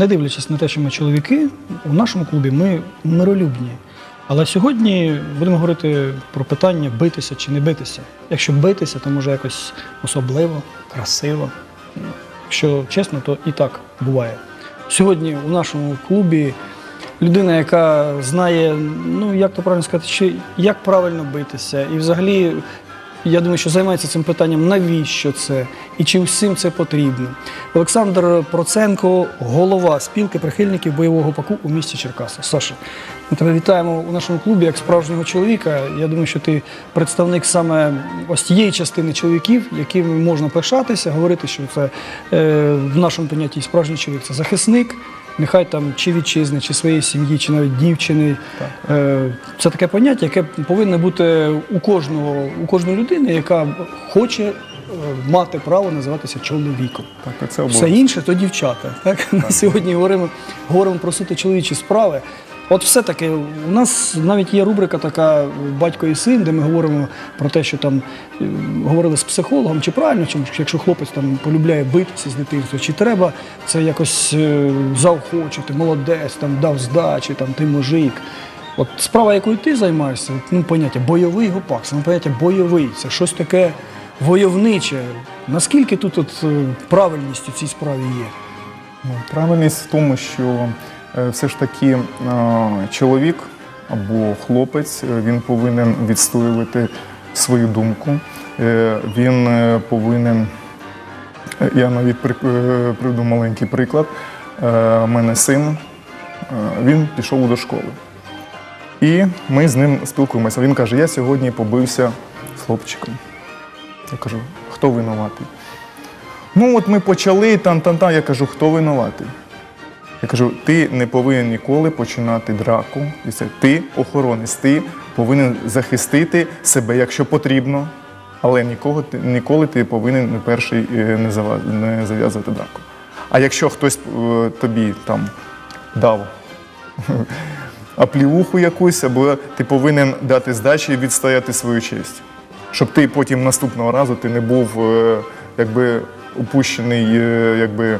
не дивлячись на те, що ми чоловіки, у нашому клубі ми миролюбні. Але сьогодні будемо говорити про питання битися чи не битися. Якщо битися, то може якось особливо, красиво. Якщо чесно, то і так буває. Сьогодні у нашому клубі людина, яка знає, ну як то правильно сказати, чи як правильно битися, і взагалі. Я думаю, що займається цим питанням, навіщо це і чи всім це потрібно. Олександр Проценко, голова спілки прихильників бойового паку у місті Черкаси. Саша, ми тебе вітаємо у нашому клубі як справжнього чоловіка. Я думаю, що ти представник саме ось тієї частини чоловіків, якими можна пишатися, говорити, що це е, в нашому понятті справжній чоловік це захисник. Нехай там чи вітчизни, чи своєї сім'ї, чи навіть дівчини. Е, Це таке поняття, яке повинно бути у кожного, у кожної людини, яка хоче е, мати право називатися чоловіком. Так, це Все обов'язково. інше то дівчата. Так? Ми сьогодні говоримо, говоримо про суто чоловічі справи. От все-таки у нас навіть є рубрика така батько і син, де ми говоримо про те, що там е, говорили з психологом, чи правильно, чи якщо хлопець там полюбляє битися з дитинства, чи треба це якось е, заохочити, молодець, там дав здачі, там ти мужик. От справа, якою ти займаєшся, ну поняття бойовий гопак, саме поняття бойовий, це щось таке войовниче. Наскільки тут от, е, правильність у цій справі є? Ну, Правильність в тому, що все ж таки е, чоловік або хлопець е, він повинен відстоювати свою думку. Е, Він е, повинен. е, Я навіть е, приведу маленький приклад. Е, У мене син, е, він пішов до школи. І ми з ним спілкуємося. Він каже: я сьогодні побився з хлопчиком. Я кажу, хто винуватий? Ну, от ми почали там-там-там. Я кажу, хто винуватий? Я кажу, ти не повинен ніколи починати драку. І це ти охоронець, ти повинен захистити себе, якщо потрібно, але нікого ніколи ти повинен не перший е, не зав'язувати драку. А якщо хтось е, тобі там дав аплівуху якусь, або ти повинен дати здачі і відстояти свою честь, щоб ти потім наступного разу ти не був е, якби упущений, е, якби.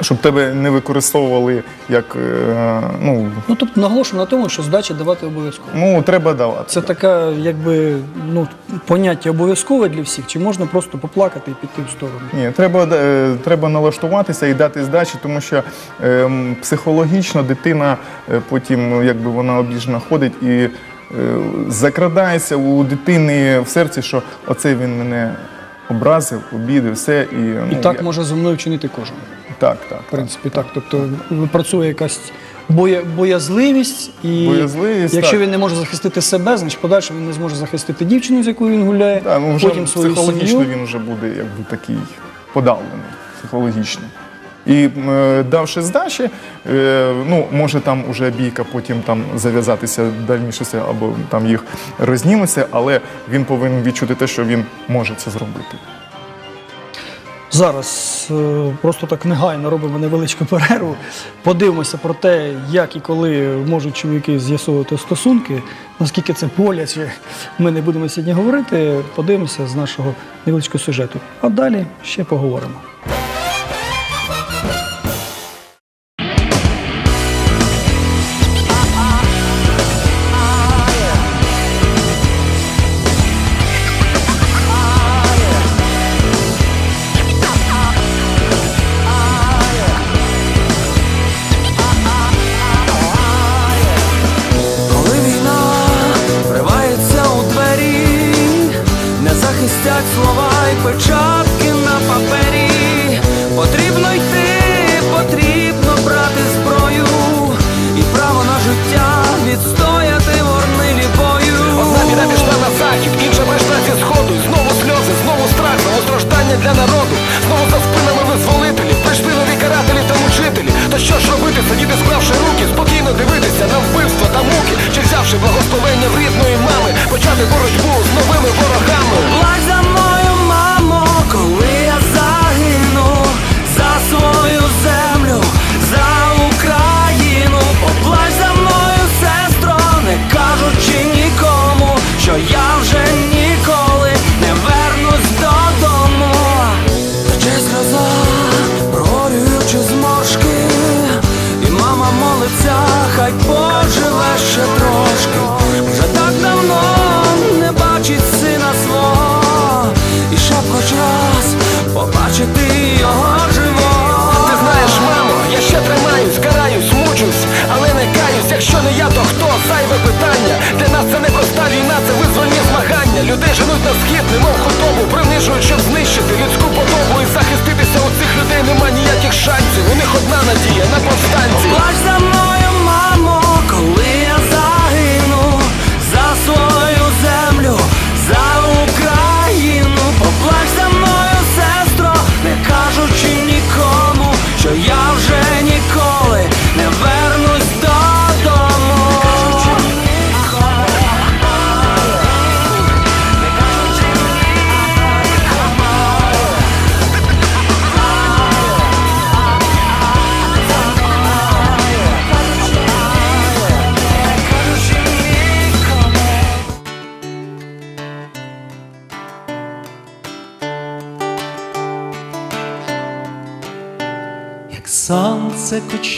Щоб тебе не використовували як е, ну, Ну тобто наголошую на тому, що здачі давати обов'язково. ну треба давати. Це таке, якби ну поняття обов'язкове для всіх, чи можна просто поплакати і піти в сторону? Ні, треба, е, треба налаштуватися і дати здачі, тому що е, м, психологічно дитина е, потім, ну, якби вона обіжена ходить і е, закрадається у дитини в серці, що оце він мене образив, обідив, все. І, І ну, так я- може зі мною вчинити кожен. Так, так. В принципі, так. Тобто працює якась боя, боязливість, і Боязливість, якщо так. він не може захистити себе, значить подальше він не зможе захистити дівчину, з якою він гуляє, Так, ну, вже потім свою психологічно сім'ю. він вже буде якби такий подавлений психологічно. І е, давши здачі, е, ну може там уже бійка потім там зав'язатися дальніше або там їх розніметься, але він повинен відчути те, що він може це зробити. Зараз е, просто так негайно робимо невеличку перерву. Подивимося про те, як і коли можуть чоловіки з'ясовувати стосунки. Наскільки це боляче, ми не будемо сьогодні говорити. Подивимося з нашого невеличкого сюжету. А далі ще поговоримо.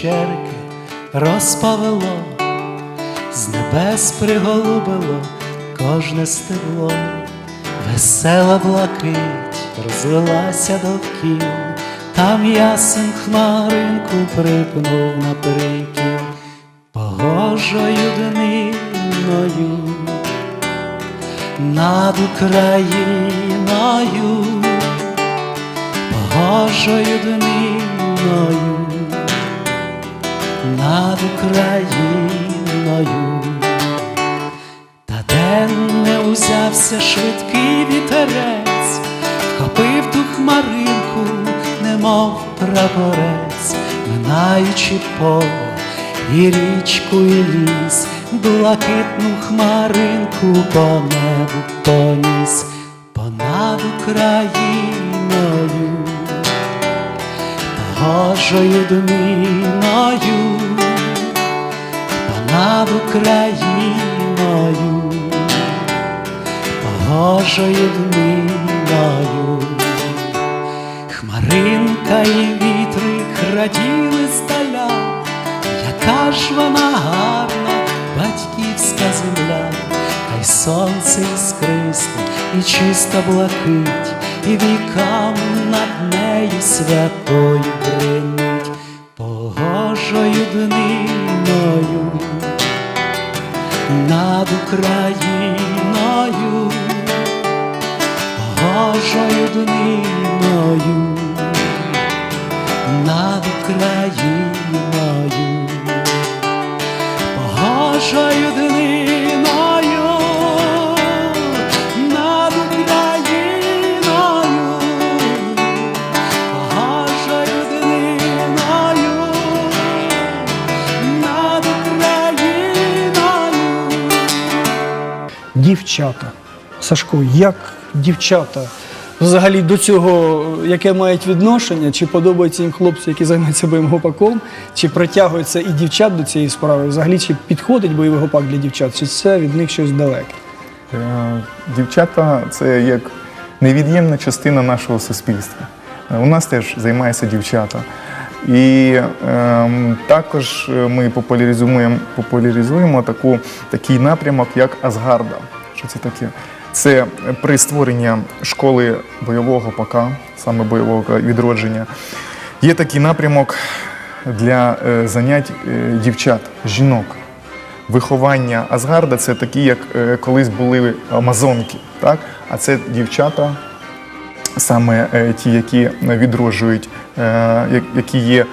Сонце кучерки розпавило, з небес приголубило кожне стебло, весела блакить розлилася довкіл, там ясен хмаринку припнув на прикіл, погожою дниною над Україною. Погожою дниною над Україною, та день не узявся швидкий вітерець, вхопив ту хмаринку, немов прапорець, минаючи поле і річку, і ліс, блакитну хмаринку по небу поніс, понад Україною. Божою дниною понад Україною, Божою дниною, хмаринка і вітрик раділи здаля, яка ж вона гарна, батьківська земля, хай сонце іскристе і чиста блакить, і вікам над нею святою бринить, погожою дниною над Україною, Божою дниною над Україною, погожою Дівчата. Сашко, як дівчата взагалі до цього, яке мають відношення? Чи подобаються їм хлопці, які займаються бойовим гопаком? Чи притягуються і дівчат до цієї справи? Взагалі, чи підходить бойовий гопак для дівчат? Чи це від них щось далеке? Е, Дівчата це як невід'ємна частина нашого суспільства. Е, У нас теж займаються дівчата. І ем, також е, ми популяризуємо, популяризуємо таку, такий напрямок, як Асгарда. Що це таке? Це при створенні школи бойового ПК, саме бойового відродження. Є такий напрямок для е, занять е, дівчат, жінок виховання Асгарда це такі, як е, колись були амазонки, так? а це дівчата, саме ті, які відроджують, які є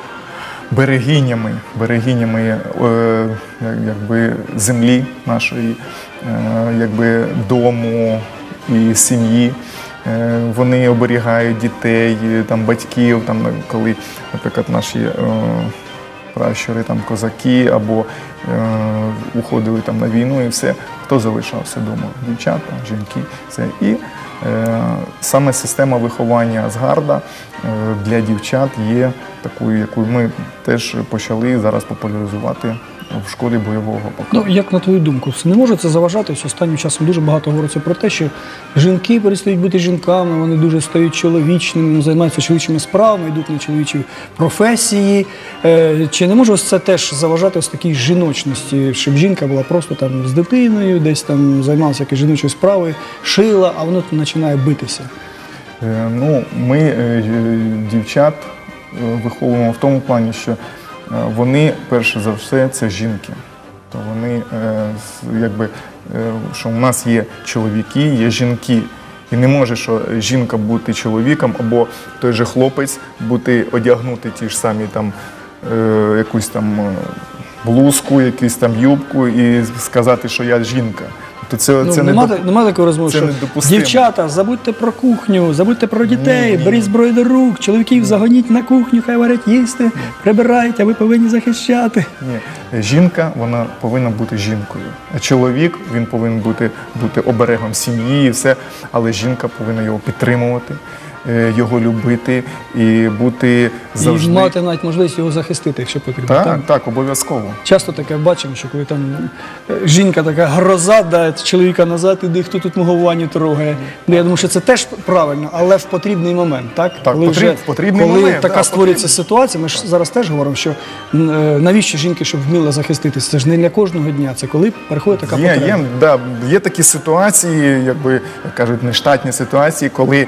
берегинями, берегинями якби, землі нашої, якби, дому і сім'ї. Е, Вони оберігають дітей, е, там, батьків, там, коли, наприклад, наші е, пращури, там, козаки або е, уходили там, на війну і все. Хто залишався вдома? Дівчата, жінки. Все. І е, саме система виховання Асгарда е, для дівчат є такою, яку ми теж почали зараз популяризувати в школі бойового ПК. Ну, як на твою думку, не може це заважати? Ось Останнім часом дуже багато говориться про те, що жінки перестають бути жінками, вони дуже стають чоловічними, ну, займаються чоловічими справами, йдуть на чоловічі професії. Е, чи не може ось це теж заважати ось такій жіночності, щоб жінка була просто там з дитиною, десь там займалася якоюсь жіночою справою, шила, а воно починає битися? Е, Ну, ми е, дівчат виховуємо в тому плані, що вони, перше за все, це жінки. То вони, е, якби, е, що у нас є чоловіки, є жінки. І не може, що жінка бути чоловіком, або той же хлопець бути одягнути ті ж самі там е, якусь там е, блузку, якусь там юбку і сказати, що я жінка. То це, Ну, це не доп- нема такої розмови, це що недопустимо. дівчата, забудьте про кухню, забудьте про дітей, Ні, ні. беріть зброю до рук, чоловіків загоніть на кухню, хай варять їсти, прибирайте, а ви повинні захищати. Ні, жінка вона повинна бути жінкою. Чоловік він повинен бути, бути оберегом сім'ї і все, але жінка повинна його підтримувати, його любити і бути завжди. І мати навіть можливість його захистити, якщо потрібно. Так, Так. так, обов'язково. Часто таке бачимо, що коли там е, жінка така гроза, да, чоловіка назад іди, хто тут мого Ваню трогає. Ну, я думаю, що це теж правильно, але в потрібний момент. Так, Так, потріб- в потрібний коли момент, така да, створюється ситуація, ми ж зараз теж говоримо, що е, навіщо жінки, щоб вміла захиститися? Це ж не для кожного дня, це коли переходить така Є, потреба. є, да, є такі ситуації, якби як кажуть, нештатні ситуації, коли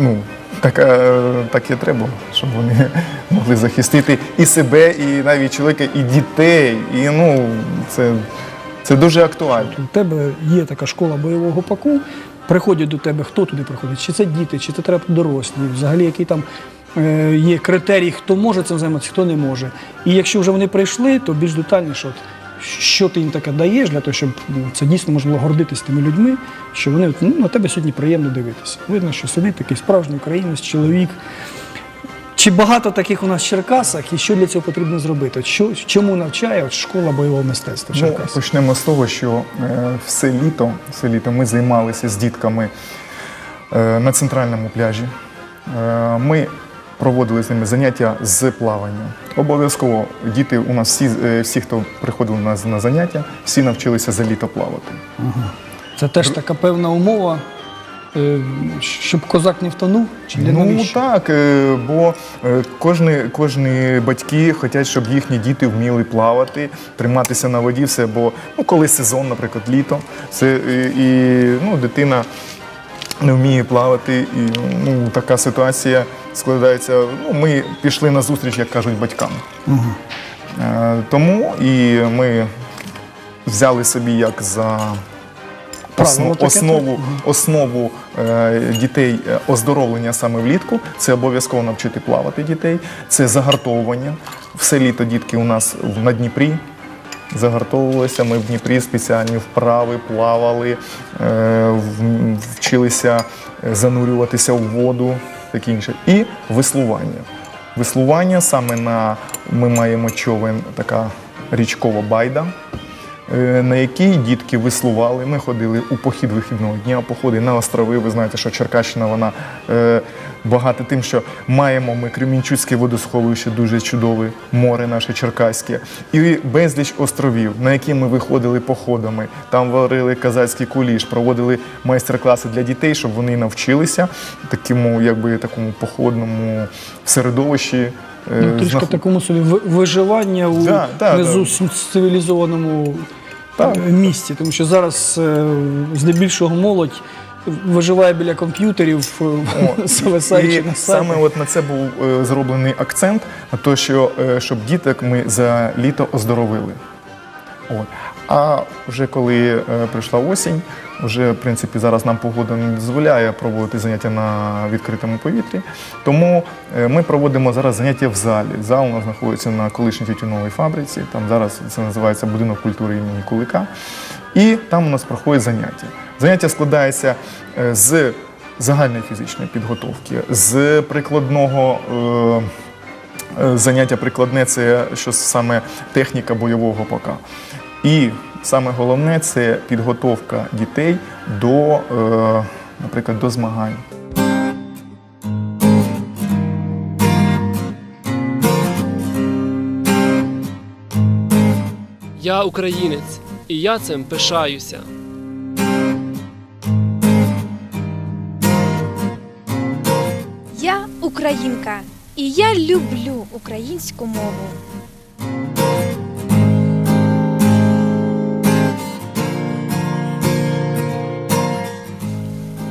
ну, так, е, так і треба, щоб вони могли захистити і себе, і навіть чоловіка, і дітей. І ну, це, це дуже актуально. У тебе є така школа бойового паку, приходять до тебе, хто туди приходить? Чи це діти, чи це треба дорослі? Взагалі, який там е, є критерій, хто може цим займатися, хто не може. І якщо вже вони прийшли, то більш детальніше, от, що ти їм таке даєш для того, щоб ну, це дійсно можна було гордитися тими людьми, що вони ну, на тебе сьогодні приємно дивитися. Видно, що сидить такий справжній українець, чоловік. Чи багато таких у нас в Черкасах, і що для цього потрібно зробити? Що, чому навчає от школа бойового мистецтва в Ну, почнемо з того, що е, все літо, все літо ми займалися з дітками е, на центральному пляжі. Е, ми проводили з ними заняття з плавання. Обов'язково діти у нас всі, е, всі хто приходили на, на заняття, всі навчилися за літо плавати. Це теж така певна умова, е, щоб козак не втонув? Чи для Ну навіщо? так, е, бо кожні, кожні батьки хочуть, щоб їхні діти вміли плавати, триматися на воді, все, бо ну, коли сезон, наприклад, літо, це і ну, дитина не вміє плавати, і ну, така ситуація складається. Ну, ми пішли на зустріч, як кажуть, батькам. Е, Тому і ми взяли собі як за Правило основ, основу, основу е, дітей е, оздоровлення саме влітку. Це обов'язково навчити плавати дітей, це загартовування. Все літо дітки у нас на Дніпрі загартовувалися. Ми в Дніпрі спеціальні вправи плавали, е, вчилися е, занурюватися в воду, таке інше. І веслування. Веслування саме на ми маємо човен, така річкова байда. Е, На якій дітки веслували. Ми ходили у похід вихідного дня, походи на острови. Ви знаєте, що Черкащина вона е, багата тим, що маємо ми Кремінчуцьке водосховище, дуже чудове море наше черкаське, і безліч островів, на які ми виходили походами. Там варили казацький куліш, проводили майстер-класи для дітей, щоб вони навчилися такому, якби такому походному середовищі. Е, Ну, трішки знаход- такому собі ви- виживання у Да, да, цивілізованому е, місті. Тому що зараз е, здебільшого молодь виживає біля комп'ютерів, зависаючи на сайті. саме от на це був е, зроблений акцент, на те, що е, щоб діток ми за літо оздоровили. От. А вже коли е, прийшла осінь, вже в принципі зараз нам погода не дозволяє проводити заняття на відкритому повітрі. Тому е, ми проводимо зараз заняття в залі. Зал у нас знаходиться на колишній тютюновій фабриці. Там зараз це називається будинок культури імені Кулика. І там у нас проходять заняття. Заняття складається е, з загальної фізичної підготовки, з прикладного. Заняття прикладне це що саме техніка бойового ПК. І саме головне це підготовка дітей до, е, наприклад, до змагань. Я українець, і я цим пишаюся. Я українка, і я люблю українську мову.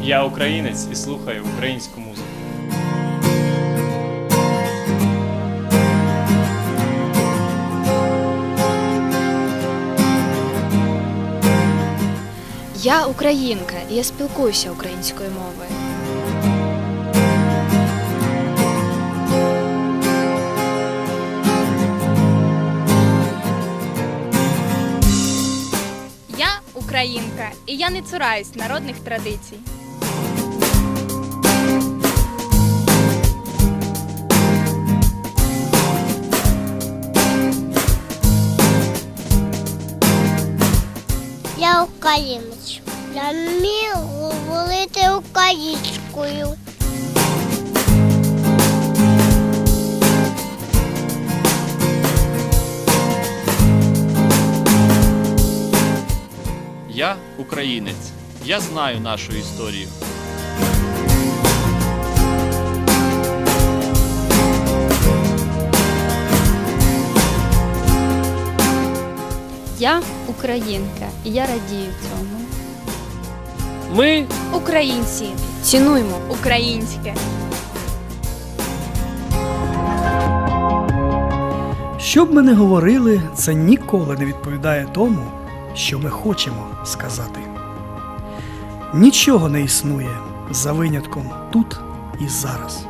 Я українець і слухаю українську музику. Я українка, і я спілкуюся українською мовою. Я українка, і я не цураюсь народних традицій. Українською. Я українець. Я знаю нашу історію. Я українка, і я радію цьому. Ми Українці, цінуймо Українське. Що б ми не говорили, це ніколи не відповідає тому, що ми хочемо сказати. Нічого не існує за винятком тут і зараз.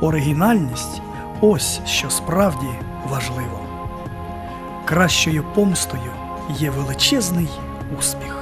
Оригінальність ось що справді важливо. Кращою помстою є величезний успіх.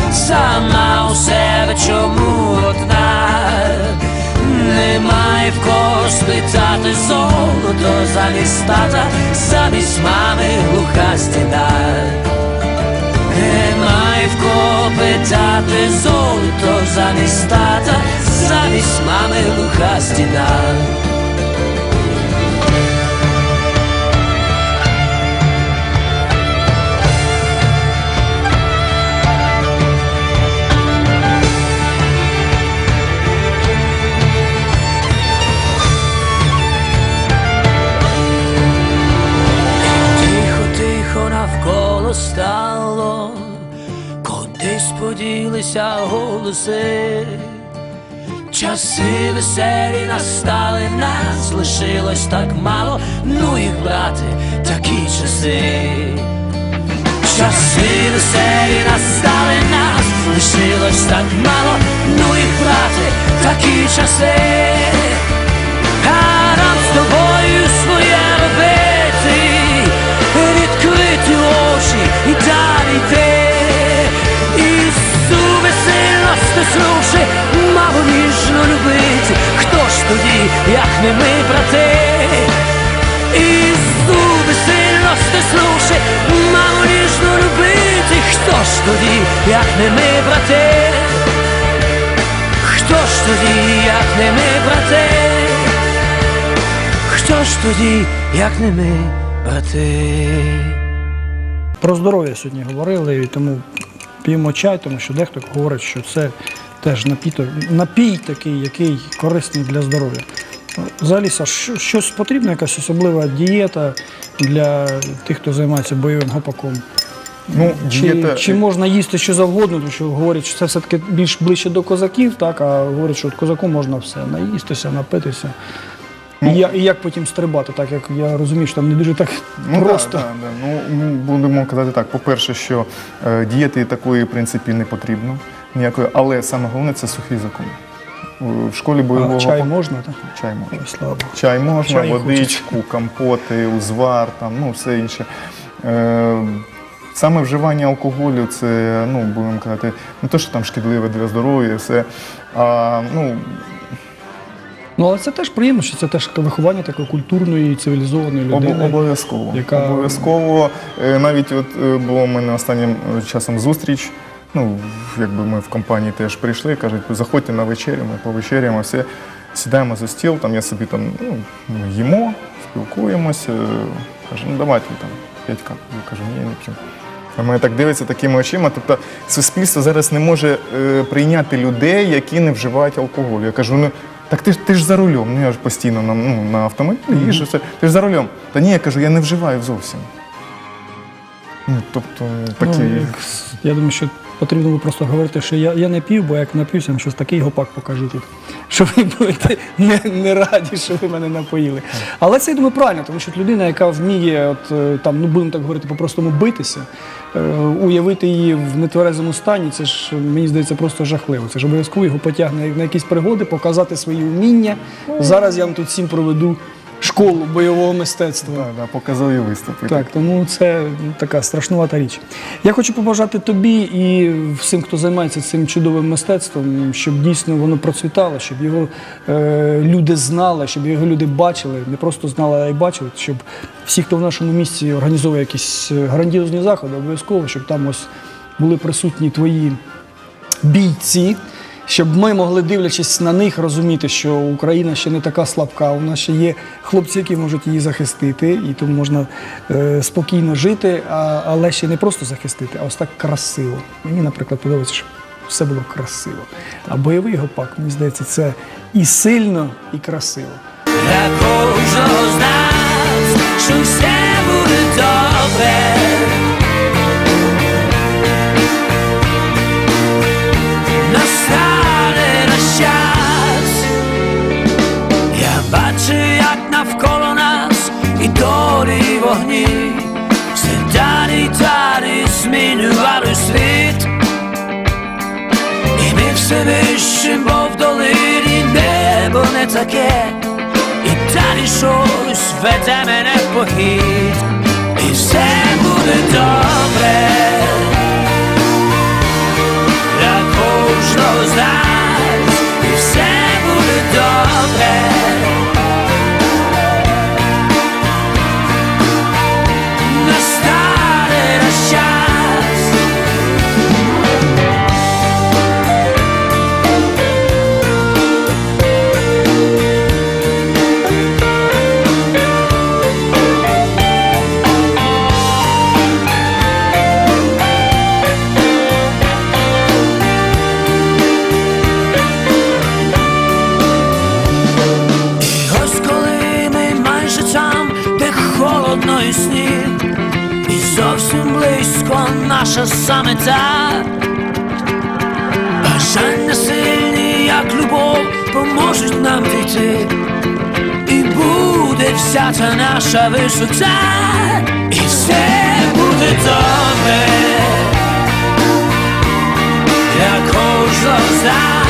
сама у себе чому одна, немає в кого спитати золото замість тата, замість мами глуха стіна. Немає в кого питати золото замість тата, замість мами глуха стіна. Навколо стало, кудись поділися голоси. Часи веселі настали, нас лишилось так мало, ну їх брати, такі часи. Часи веселі настали, нас лишилось так мало, ну їх брати, такі часи. хто ж тоді, як не ми, брати, Ісу веселости слушай, маму ніжно любить, хто ж тоді, як не ми, брати, хто ж тоді, як не ми, брате, хто ж тоді, як не ми, брате. Про здоров'я сьогодні говорили, і тому п'ємо чай, тому що дехто говорить, що це теж напіток, напій такий, який корисний для здоров'я. Взагалі, щось потрібно, якась особлива дієта для тих, хто займається бойовим гопаком? Ну, Чи, дієта, чи можна їсти що завгодно, тому що говорять, що це все-таки більш ближче до козаків, так, а говорять, що от козаку можна все наїстися, напитися. Ну, і, я, і як потім стрибати, так як я розумію, що там не дуже так Ну, просто. Да, да, да. Ну, будемо казати так. По-перше, що е, дієти такої, в принципі, не потрібно ніякої, але саме головне це сухий закон. В школі бойового А чай можна, так? чай можна. Ой, слава Богу. Чай можна, Чай водичку, компоти, узвар, там, ну, все інше. Е, саме вживання алкоголю це, ну, будемо казати, не те, що там шкідливе для здоров'я, все. А, ну, Ну, але це теж приємно, що це теж виховання такої культурної, цивілізованої людини. Обов'язково. яка- Обов'язково. Е, Навіть от е, було в мене останнім е, часом зустріч. Ну, якби ми в компанії теж прийшли, кажуть, заходьте на вечерю, ми повечеряємо, все, сідаємо за стіл, там я собі там ну, їмо, спілкуємося. Каже, ну давайте там п'ять кап. Я кажу, ні, я не п'ю. На мене так дивиться такими очима. Тобто суспільство зараз не може е, прийняти людей, які не вживають алкоголю. Я кажу, ну так ти ж ти ж за рулем. Ну я ж постійно на, ну, на автомобілі їжджу, все. ти ж за рулем. Та ні, я кажу, я не вживаю зовсім. Ну, тобто такі. Ну, я думаю, що потрібно було просто говорити, що я, я не пів, бо як нап'юся, щось такий гопак покажу тут. Що ви будете не, не раді, що ви мене напоїли. Але це я думаю правильно, тому що людина, яка вміє, от е, там, ну будемо так говорити, по-простому битися, е, уявити її в нетверезому стані, це ж мені здається просто жахливо. Це ж обов'язково його потягне на якісь пригоди, показати свої вміння. Зараз я вам тут всім проведу школу бойового мистецтва. Да, да, показові виступи. Так, тому це така страшнувата річ. Я хочу побажати тобі і всім, хто займається цим чудовим мистецтвом, щоб дійсно воно процвітало, щоб його е, люди знали, щоб його люди бачили, не просто знали, а й бачили, щоб всі, хто в нашому місті організовує якісь е, грандіозні заходи, обов'язково, щоб там ось були присутні твої бійці. Щоб ми могли, дивлячись на них, розуміти, що Україна ще не така слабка, у нас ще є хлопці, які можуть її захистити, і тому можна е, спокійно жити, але ще не просто захистити, а ось так красиво. Мені, наприклад, подобається, щоб все було красиво. А бойовий гопак, мені здається, це і сильно, і красиво. Для кожного з нас, що все буде добре. Вогні. Все далі далі змінювали світ. І ми все вище, бо в долині небо не таке, і далі щось веде мене в похід, і все буде добре. Для кожного наша саме та бажання сильні, як любов, поможуть нам війти, і буде вся ця наша висота, і все буде добре. Для кожного з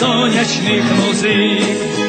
і ваші